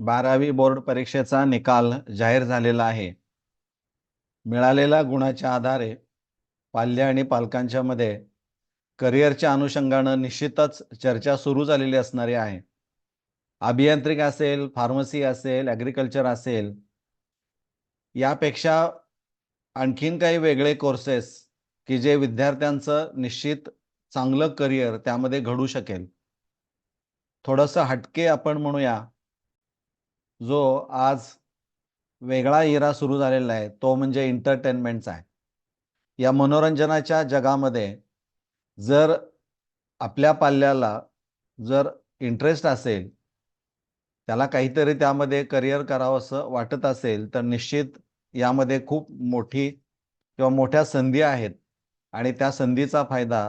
बारावी बोर्ड परीक्षेचा निकाल जाहीर झालेला आहे. मिळालेल्या गुणाच्या आधारे पाल्य आणि पालकांच्या मध्ये करिअरच्या अनुषंगानं निश्चितच चर्चा सुरू झालेली असणारी आहे. अभियांत्रिक असेल फार्मसी असेल ॲग्रिकल्चर असेल यापेक्षा आणखीन काही वेगळे कोर्सेस की जे विद्यार्थ्यांचं निश्चित चांगलं करिअर त्यामध्ये घडू शकेल. थोडंसं हटके आपण म्हणूया. जो आज वेगळा इरा सुरू झालेला आहे तो म्हणजे एंटरटेनमेंटचा आहे. या मनोरंजनाच्या जगामध्ये जर आपल्या पाल्याला जर इंटरेस्ट असेल त्याला काहीतरी त्यामध्ये करिअर करावं असं वाटत असेल तर निश्चित यामध्ये खूप मोठी किंवा मोठ्या संधी आहेत आणि त्या संधीचा फायदा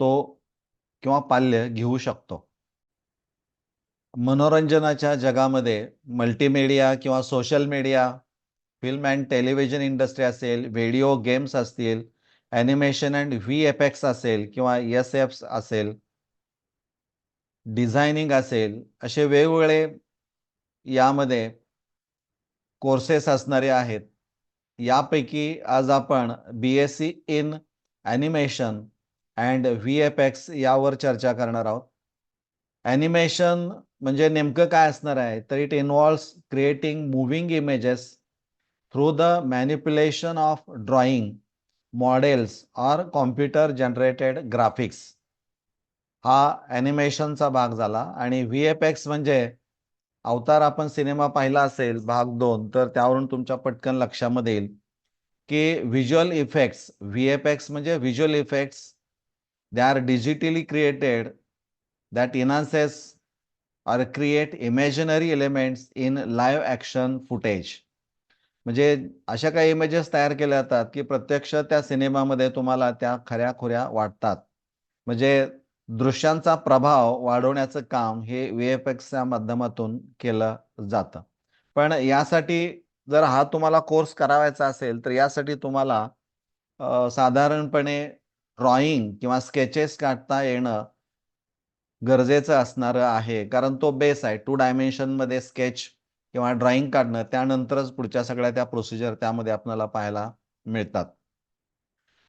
तो किंवा पाल्य घेऊ शकतो. मनोरंजनाच्या जगामध्ये मल्टीमीडिया किंवा social media film and television industry असेल व्हिडिओ गेम्स असतील animation and V F X असेल किंवा एस एफ्स असेल डिझायनिंग असेल असे वेगवेगळे यामध्ये कोर्सेस असणारे आहेत. यापैकी आज आपण B S C in animation and V F X यावर चर्चा करणार आहोत. ॲनिमेशन म्हणजे नेमकं काय असणार आहे? तर it involves creating moving images through the manipulation of drawing models or computer generated graphics हा ॲनिमेशनचा भाग झाला आणि व्ही एफ एक्स म्हणजे अवतार आपण सिनेमा पाहिला असेल भाग दोन तर त्यावरून तुमच्या पटकन लक्षामध्ये येईल की visual effects V F X म्हणजे visual effects they are digitally created that enhances or create imaginary elements in live action footage म्हणजे अशा काही इमेजेस तयार केल्या जातात की प्रत्यक्ष त्या सिनेमामध्ये तुम्हाला त्या खऱ्या खुऱ्या वाटतात. म्हणजे दृश्यांचा प्रभाव वाढवण्याचं काम हे व्ही एफ एक्सच्या माध्यमातून केलं जातं. पण यासाठी जर हा तुम्हाला कोर्स करावायचा असेल तर यासाठी तुम्हाला साधारणपणे ड्रॉइंग किंवा स्केचेस काढता येणं गरजेचं असणारं आहे. कारण तो बेस आहे. टू डायमेन्शनमध्ये स्केच किंवा ड्रॉइंग काढणं त्यानंतरच पुढच्या सगळ्या त्या प्रोसिजर त्यामध्ये आपल्याला पाहायला मिळतात.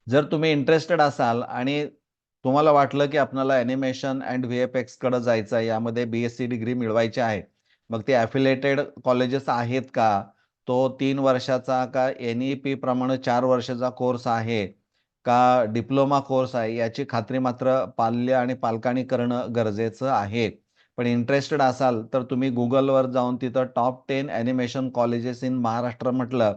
जर तुम्ही इंटरेस्टेड असाल आणि तुम्हाला वाटलं की आपल्याला ॲनिमेशन अँड व्ही एफ एक्सकडं जायचं आहे यामध्ये बी एस सी डिग्री मिळवायची आहे मग ते ॲफिलेटेड कॉलेजेस आहेत का? तो तीन वर्षाचा का एन ई पी प्रमाणे चार वर्षाचा कोर्स आहे. का डिप्लोमा कोर्स आहे याची खात्री मात्र पाल्य आणि पालकांनी करणं गरजेचं आहे. पण इंटरेस्टेड असाल तर तुम्ही गुगलवर जाऊन तिथं top ten animation colleges in Maharashtra म्हटलं.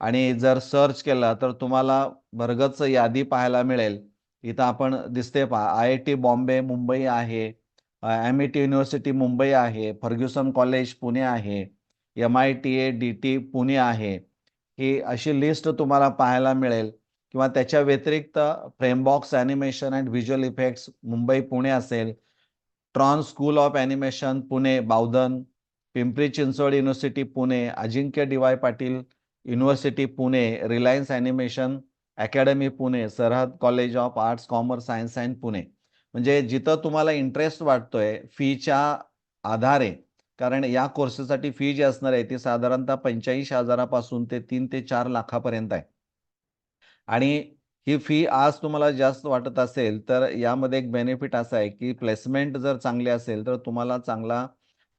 आणि जर सर्च केलं तर तुम्हाला भरगच यादी पाहायला मिळेल. इथं आपण दिसते पहा I I T Bombay Mumbai आहे M E T university Mumbai आहे फर्ग्युसन कॉलेज पुणे आहे M I T A D T Pune आहे. ही अशी लिस्ट तुम्हाला पाहायला मिळेल. किंवा त्याच्या व्यतिरिक्त Frameboxx animation and visual effects Mumbai Pune असेल. Tron school of animation Pune Bavdhan. Pimpri Chinchwad university Pune. Ajinkya D Y Patil university Pune. Reliance animation academy Pune. Sarhad college of arts commerce science and Pune. म्हणजे जिथं तुम्हाला interest वाटतोय फीच्या आधारे कारण या कोर्सेससाठी fee जी असणार आहे ती साधारणतः पंच्याऐंशी हजारापासून ते तीन ते चार लाखापर्यंत आहे. आणि ही फी आज तुम्हाला जास्त वाटत असेल तर यामध्ये एक बेनिफिट असा आहे की प्लेसमेंट जर चांगली असेल तर तुम्हाला चांगला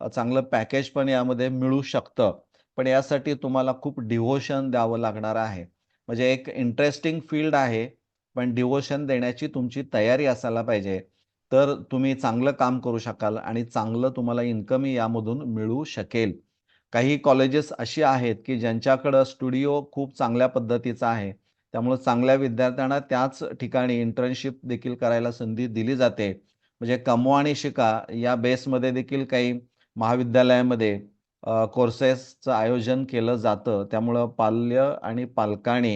चांगलं पॅकेज पण यामध्ये मिळू शकतं. पण यासाठी तुम्हाला खूप डिव्होशन द्यावं लागणार आहे. म्हणजे एक इंटरेस्टिंग फील्ड आहे पण डिव्होशन देण्याची तुमची तयारी असायला पाहिजे. तर तुम्ही चांगलं काम करू शकाल आणि चांगलं तुम्हाला इन्कमही यामधून मिळू शकेल. काही कॉलेजेस अशी आहेत की ज्यांच्याकडं स्टुडिओ खूप चांगल्या पद्धतीचा आहे. त्यामुळं चांगल्या विद्यार्थ्यांना त्याच ठिकाणी इंटर्नशिप देखील करायला संधी दिली जाते. म्हणजे कमवा आणि शिका या बेसमध्ये देखील काही महाविद्यालयामध्ये कोर्सेसचं आयोजन केलं जातं. त्यामुळं पाल्य आणि पालकांनी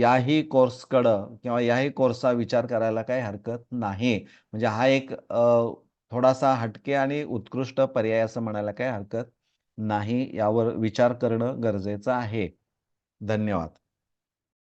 याही कोर्सकडं किंवा याही कोर्सचा विचार करायला काही हरकत नाही. म्हणजे हा एक थोडासा हटके आणि उत्कृष्ट पर्याय असं म्हणायला काही हरकत नाही. यावर विचार करणं गरजेचं आहे. धन्यवाद.